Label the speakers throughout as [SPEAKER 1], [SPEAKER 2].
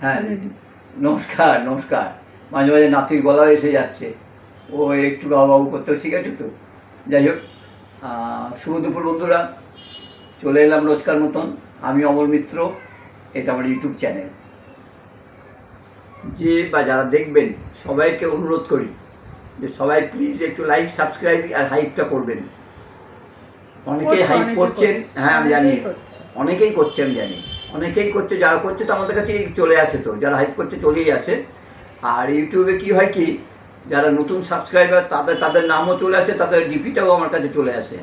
[SPEAKER 1] হ্যাঁ. নমস্কার নমস্কার। মাঝে মাঝে নাতির গলা এসে যাচ্ছে। ও একটু বাবু বাবু করতে শিখেছে তো। যাই হোক শুভ দুপুর বন্ধুরা। চলে এলাম রোজকার মতন। আমি অমল মিত্র এটা আমার ইউটিউব চ্যানেল। যে বা যারা দেখবেন সবাইকে অনুরোধ করি যে সবাই প্লিজ একটু লাইক সাবস্ক্রাইব আর হাইপটা করবেন। অনেকেই হাইপ করছেন হ্যাঁ আমি জানি।
[SPEAKER 2] অনেকেই
[SPEAKER 1] অনেকেই করছে আমি জানি। অনেকেই করছে, যারা করছে তো আমাদের কাছে চলে আসে তো, যারা হাইপ করছে চলেই আসে। আর ইউটিউবে কি হয় কি, যারা নতুন সাবস্ক্রাইবার তাদের তাদের নামও চলে আসে, তাদের ডিপিটাও আমার কাছে চলে আসে।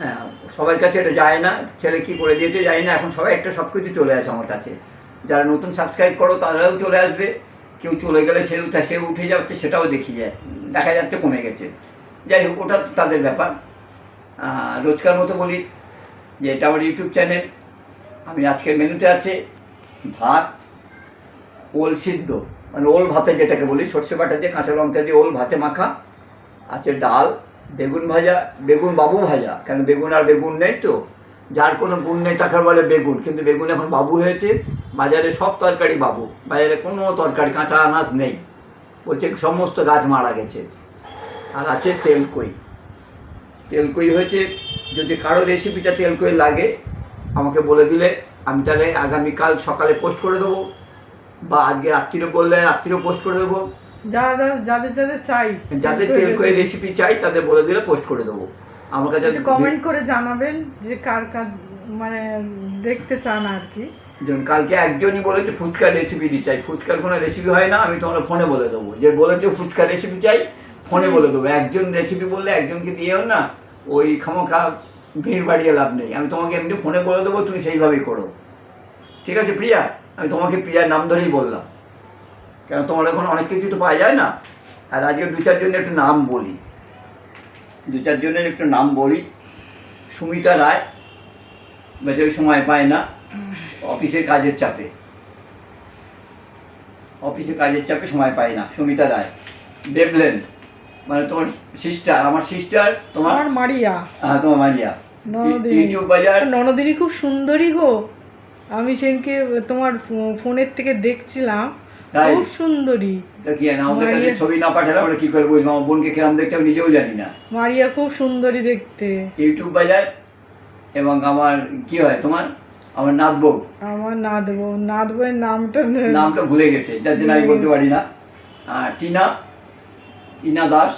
[SPEAKER 1] হ্যাঁ সবার কাছে এটা যায় না, ছেলে কি করে দিয়েছে যায় না, এখন সবাই একটা সব কিছু চলে আসে আমার কাছে। যারা নতুন সাবস্ক্রাইব করো, তারাও চলে আসবে, কেউ চলে গেলে সে উঠে সে উঠে যাচ্ছে, সেটাও দেখি যায়, দেখা যাচ্ছে কমে গেছে। যাই হোক, ওটা তাদের ব্যাপার। রোজকার মতো বলি যে, এটা আমার ইউটিউব চ্যানেল। আমি আজকের মেনুতে আছে ভাত, ওল সিদ্ধ। মানে ওল ভাতে যেটাকে বলি, সর্ষে বাটা দিয়ে, কাঁচা লঙ্কা দিয়ে ওল ভাতে মাখা। আছে ডাল, বেগুন ভাজা, বেগুন বাবু ভাজা। কেন বেগুন আর বেগুন নেই তো? যার কোনো গুণ নেই তাকে বলে বেগুন। কিন্তু বেগুন এখন বাবু হয়েছে, বাজারে সব তরকারি বাবু। বাজারে কোনো তরকারি, কাঁচা আনাজ নেই। বলছে সমস্ত গাছ মারা গেছে। আর আছে তেলকই। তেলকই হয়েছে, যদি কারও রেসিপিটা তেলকই লাগে আমাকে বলে দিলে আমি তাহলে আগামীকাল সকালে পোস্ট করে দেবো বা আজকে রাত্রিরে বললে রাত্রিরেও পোস্ট করে দেবো।
[SPEAKER 2] যারা যাদের যাদের চাই
[SPEAKER 1] যাদের তেলকই রেসিপি চাই তাদের বলে দিলে পোস্ট করে দেবো। আমার কাছে
[SPEAKER 2] কমেন্ট করে জানাবেন যে কার কার মানে দেখতে চান আর কি।
[SPEAKER 1] যেমন কালকে একজনই বলেছে ফুচকার রেসিপি দিতে চাই। ফুচকার কোনো রেসিপি হয় না আমি তোমার ফোনে বলে দেবো। যে বলেছে ফুচকার রেসিপি চাই ফোনে বলে দেবো। একজন রেসিপি বললে একজনকে দিয়েও না ওই খামোখা ভিড় বাড়িয়ে লাভ নেই। আমি তোমাকে এমনি ফোনে বলে দেবো তুমি সেইভাবেই করো। ঠিক আছে প্রিয়া? আমি তোমাকে প্রিয়ার নাম ধরেই বললাম। কেন তোমার এখন অনেক কিছু তো পাওয়া যায় না? আর আজকে দু চারজনের একটু নাম বলি। দু চারজনের একটু নাম বলি। সুমিতা রায় বেচারি সময় পায় না। অফিসের কাজের চাপে। অফিসে কাজের চাপে সময় পায় না সুমিতা রায়। দেবলেন মানে তোমার সিস্টার আমার সিস্টার তোমার?
[SPEAKER 2] মারিয়া।
[SPEAKER 1] হ্যাঁ তোমার মারিয়া। ইউটিউব বাজার।
[SPEAKER 2] ননদিনী খুব সুন্দরী গো। আমি সেদিনকে তোমার ফোনের থেকে দেখছিলাম। খুব সুন্দরী।
[SPEAKER 1] তা কি আমাদের কাছে ছবি না পাঠালে আমরা কি করে বুঝব আমার বোনকে কিরম দেখতে আমি নিজেও জানি না।
[SPEAKER 2] মারিয়া খুব সুন্দরী দেখতে।
[SPEAKER 1] ইউটিউব বাজার এবং আমার কি হয় তোমার? আমার নাথ বউ
[SPEAKER 2] আমার নাদ বউ নাদ বউয়ের নামটা
[SPEAKER 1] নামটা ভুলে গেছে যার জন্য আমি বলতে পারি না। টিনা টিনা দাস।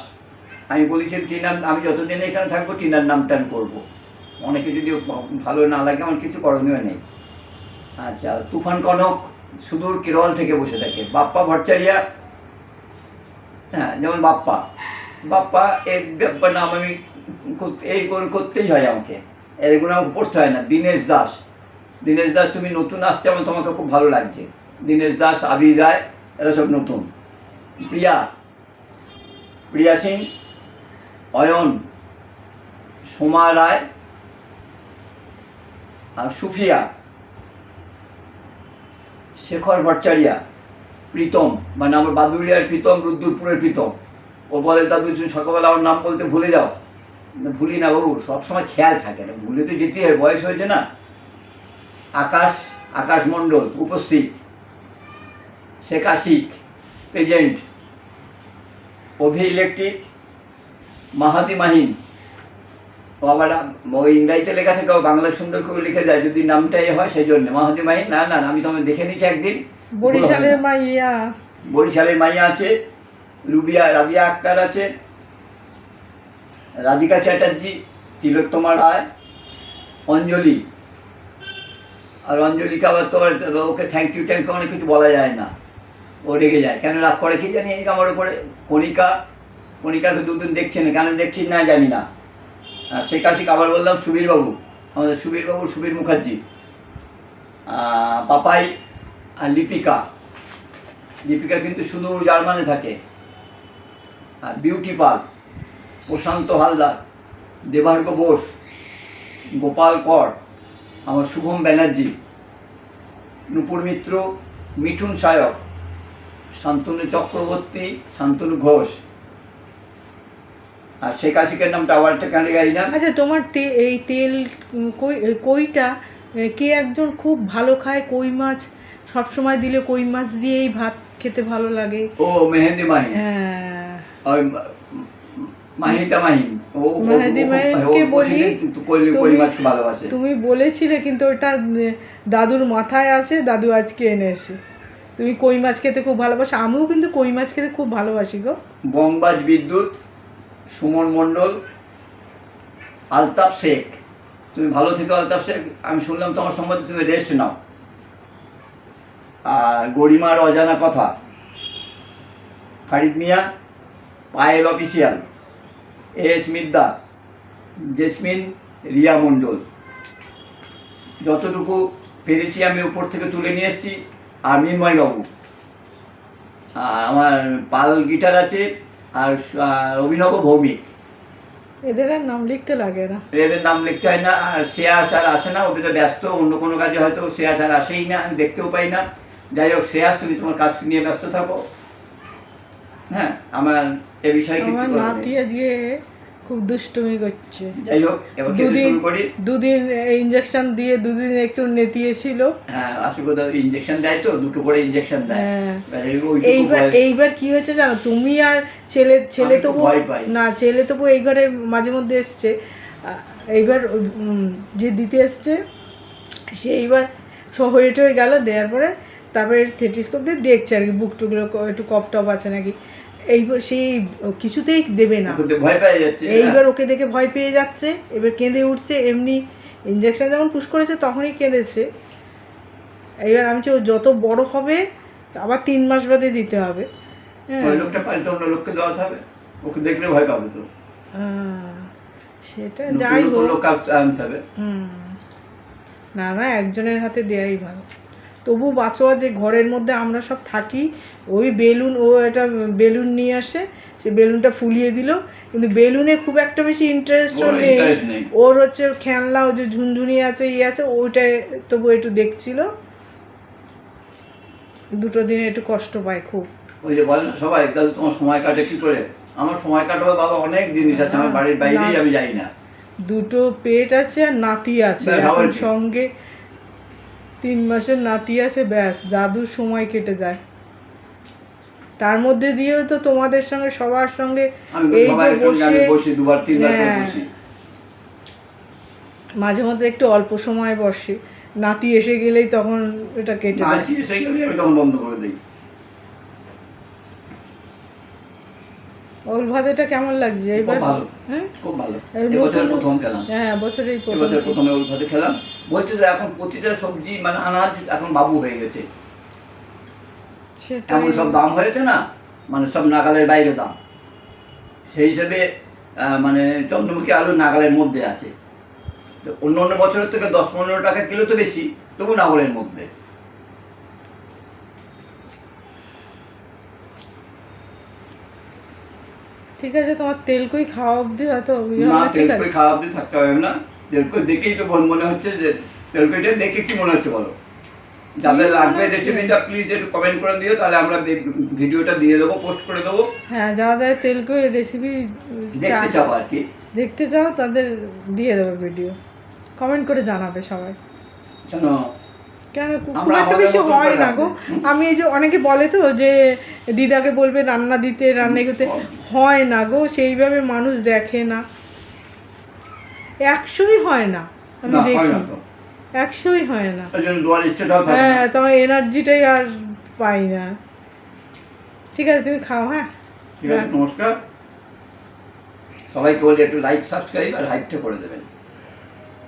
[SPEAKER 1] আমি বলেছি টিনা আমি যতদিন এখানে থাকব টিনার নামটা আমি করব। অনেকে যদি ভালো না লাগে, আমার কিছু করণীয় নেই। আচ্ছা তুফান কনক, সুদূর কেরল থেকে বসে থাকে। বাপ্পা ভট্টাচারিয়া হ্যাঁ যেমন বাপ্পা। বাপ্পা, এর ব্যাপার নাম আমি এই করে করতেই হয় আমাকে। এগুলো আমাকে পড়তে হয় না। দীনেশ দাস। দীনেশ দাস, তুমি নতুন আসছে, আমার তোমাকে খুব ভালো লাগছে। দীনেশ দাস, আবির রায়, এরা সব নতুন। প্রিয়া। প্রিয়া সিং, অয়ন, সোমা রায় সুফিয়া, শেখর ভট্টাচারিয়া, প্রীতম মানে আমার বাদুড়িয়ার প্রীতম রুদ্দুরপুরের প্রীতম। ও বলে, দাদু সকালবেলা আমার নাম বলতে ভুলে যাও। ভুলি না বাবু, সবসময় খেয়াল থাকে না, ভুলে তো যেতে হয়, বয়স হয়েছে না? আকাশ আকাশ মণ্ডল উপস্থিত। শেখ আশিক প্রেজেন্ট। অভি ইলেকট্রিক, মাহাতি মাহিন। ও আবার ওই ইংরাজিতে লেখা থাকে ও বাংলা সুন্দর করে লিখে দেয় যদি নামটা এ হয় সেই জন্য মাহিন না না আমি তোমাকে দেখে নিচ্ছি একদিন।
[SPEAKER 2] বরিশালের মাইয়া।
[SPEAKER 1] বরিশালের মাইয়া আছে রুবিয়া রাবিয়া আক্তার আছে রাধিকা চ্যাটার্জি তিলোত্তমা রায় অঞ্জলি। আর অঞ্জলিকে আবার তোমার ওকে থ্যাংক ইউ ট্যাংক ইউ অনেক কিছু বলা যায় না। ও রেগে যায়। কেন রাগ করে কি জানি আমার উপরে? কণিকা কণিকাকে দুদিন দেখছি না কেন দেখছি না জানি না। শেখ আশিক আবার বললাম, সুবীরবাবু, আমাদের সুবীরবাবু, সুবীর মুখার্জি পাপাই আর লিপিকা। লিপিকা কিন্তু সুদূর জার্মানে থাকে। আর বিউটি পাল প্রশান্ত হালদার, দেবার্গ বোস, গোপাল কর, আমার শুভম ব্যানার্জি, নূপুর মিত্র, মিঠুন সায়ক, শান্তনু চক্রবর্তী, শান্তনু ঘোষ। আর শেখ আশিকের নাম টাওয়ারটা কেন গাই না।
[SPEAKER 2] আচ্ছা তোমার এই তেল কই কইটা কে একজন খুব ভালো খায় কই মাছ? সব সময় দিলে কই মাছ দিয়েই ভাত খেতে ভালো লাগে।
[SPEAKER 1] ও মেহেন্দি মাহিন।
[SPEAKER 2] হ্যাঁ।
[SPEAKER 1] ওই মাহিতা মাহিন। ও
[SPEAKER 2] মেহেদি মাহিনকে বলি,
[SPEAKER 1] ভালোবাসে।
[SPEAKER 2] তুমি বলেছিলে কিন্তু ওটা দাদুর মাথায় আছে দাদু আজকে এনেছে তুমি কই মাছ খেতে খুব ভালোবাসো? আমিও কিন্তু কই মাছ খেতে খুব ভালোবাসি গো।
[SPEAKER 1] বংবাজ বিদ্যুৎ। সুমন মণ্ডল, আলতাফ শেখ। তুমি ভালো থেকো আলতাফ শেখ, আমি শুনলাম তোমার সম্বন্ধে তুমি রেস্ট নাও। আর গরিমার অজানা কথা, Farid Mia, Payel official, S Midda, jasmine Riya Mondal. যতটুকু পেরেছি আমি উপর থেকে তুলে নিয়ে এসেছি আর মিন্ময়বাবু আর আমার পাল গিটার আছে আর অভিনব ভৌমিক।
[SPEAKER 2] এদের আর নাম লিখতে লাগে না।
[SPEAKER 1] এদের নাম লিখতে হয় না আর শ্রেয়া স্যার আসে না ওকে তো ব্যস্ত অন্য কোনো কাজে হয়তো শ্রেয়া স্যার আসেই না আমি দেখতেও পাই না। যাই হোক শ্রেয়াস তুমি তোমার কাজ নিয়ে ব্যস্ত থাকো। হ্যাঁ আমার এ বিষয়ে কিছু
[SPEAKER 2] আমার। নাতি আজকে খুব দুষ্টুমি করছে।
[SPEAKER 1] যাই হোক এবার
[SPEAKER 2] দুদিন
[SPEAKER 1] করি।
[SPEAKER 2] দুদিন ইঞ্জেকশন দিয়ে দুদিন একটু নেতিয়েছিল।
[SPEAKER 1] হ্যাঁ আসে কোথাও ইঞ্জেকশন দেয় তো দুটো করে ইঞ্জেকশন দেয়।
[SPEAKER 2] হ্যাঁ। এইবার এইবার কি হয়েছে জানো তুমি আর ছেলে ছেলে তবু না ছেলে তবু এই ঘরে মাঝে মধ্যে এসছে। এইবার যে দিতে এসছে সে এইবার হয়ে টয়ে গেল দেওয়ার পরে তারপরে থেটিস্কোপ দিয়ে দেখছে আর কি বুক টুকগুলো ক- একটু কপ টপ আছে নাকি। এইবার সেই কিছুতেই দেবে না।
[SPEAKER 1] ভয় পেয়ে যাচ্ছে হ্যাঁ।
[SPEAKER 2] এইবার ওকে দেখে ভয় পেয়ে যাচ্ছে এবার কেঁদে উঠছে এমনি ইঞ্জেকশন যখন পুশ করেছে তখনই কেঁদেছে। এইবার আমি ও যত বড় হবে আবার তিন মাস বাদে দিতে হবে। হ্যাঁ।
[SPEAKER 1] লোকটা পাল্টে অন্য লোককে দেওয়া হবে। ওকে দেখলে ভয় পাবে তো।
[SPEAKER 2] সেটা যাই হোক।
[SPEAKER 1] আনতে হবে।
[SPEAKER 2] না না একজনের হাতে দেয়াই ভালো। তবু বাঁচোয়া যে ঘরের মধ্যে আমরা সব থাকি ওই বেলুন ও একটা বেলুন নিয়ে আসে সে বেলুনটা ফুলিয়ে দিল। কিন্তু বেলুনে খুব একটা বেশি ইন্টারেস্ট
[SPEAKER 1] ওর
[SPEAKER 2] নেই। ওর হচ্ছে খেলনা ও যে ঝুনঝুনি আছে ইয়ে আছে ওইটাই তবু একটু দেখছিল। দুটো দিনে একটু কষ্ট পায় খুব।
[SPEAKER 1] ওই যে বলে না সবাই দাদু তোমার সময় কাটে কি করে? আমার সময় কাটাবো বাবা অনেক জিনিস আছে আমার বাড়ির বাইরেই আমি যাই না।
[SPEAKER 2] দুটো পেট আছে আর নাতি আছে? সঙ্গে তিন মাসের নাতি আছে ব্যাস দাদুর সময় কেটে যায়। তার মধ্যে দিয়েও তো তোমাদের সঙ্গে সবার সঙ্গে এই যে বসে হ্যাঁ। মাঝে মধ্যে একটু অল্প সময় বসে। নাতি এসে গেলেই তখন এটা কেটে যায়।
[SPEAKER 1] নাতি এসে গেলেই আমি তখন বন্ধ করে দিই।
[SPEAKER 2] ভাতেটা কেমন লাগছে? এবার
[SPEAKER 1] ভালো।
[SPEAKER 2] হ্যাঁ?
[SPEAKER 1] খুব ভালো। এবছর প্রথম খেলাম।
[SPEAKER 2] হ্যাঁ বছরেই প্রথম।
[SPEAKER 1] এবছর প্রথমে ভাতে খেলাম। বলছে যে এখন প্রতিটা সবজি মানে আনাজ এখন বাবু হয়ে গেছে।
[SPEAKER 2] সেটা
[SPEAKER 1] এমন সব দাম হয়েছে না মানে সব নাগালের বাইরে দাম। সেই হিসেবে আহ, মানে চন্দ্রমুখী আলু নাগালের মধ্যে আছে। অন্য অন্য বছরের থেকে দশ পনেরো টাকা কিলো তো বেশি তবু নাগালের মধ্যে।
[SPEAKER 2] ঠিক আছে তোমার তেল কই খাওয়া অবধি হয়তো
[SPEAKER 1] না তেলকই খাওয়া অব্দি থাকতে হবে না। তেল তেলকই দেখেই তো মনে হচ্ছে যে তেল তেলকইটা দেখে কি মনে হচ্ছে বলো? যাদের লাগবে রেসিপিটা প্লিজ একটু কমেন্ট করে দিও তাহলে আমরা ভিডিওটা দিয়ে দেবো পোস্ট করে দেবো।
[SPEAKER 2] হ্যাঁ যারা যারা তেল কই রেসিপি
[SPEAKER 1] দেখতে চাও আর কি।
[SPEAKER 2] দেখতে চাও তাদের দিয়ে দেবে ভিডিও কমেন্ট করে জানাবে সবাই।
[SPEAKER 1] কেন
[SPEAKER 2] কেন খুব একটা বেশি হয় না গো। আমি এই যে অনেকে বলে তো যে দিদাকে বলবে রান্না দিতে রান্না করতে। হয় না গো সেইভাবে মানুষ দেখে না। একশোই হয় না আমি দেখি। একশোই হয়
[SPEAKER 1] না।
[SPEAKER 2] হ্যাঁ তোমার এনার্জিটাই আর পাই না। ঠিক আছে তুমি খাও হ্যাঁ?
[SPEAKER 1] ঠিক আছে নমস্কার। সবাইকে বলি একটু লাইক সাবস্ক্রাইব আর হাইপটা করে দেবেন।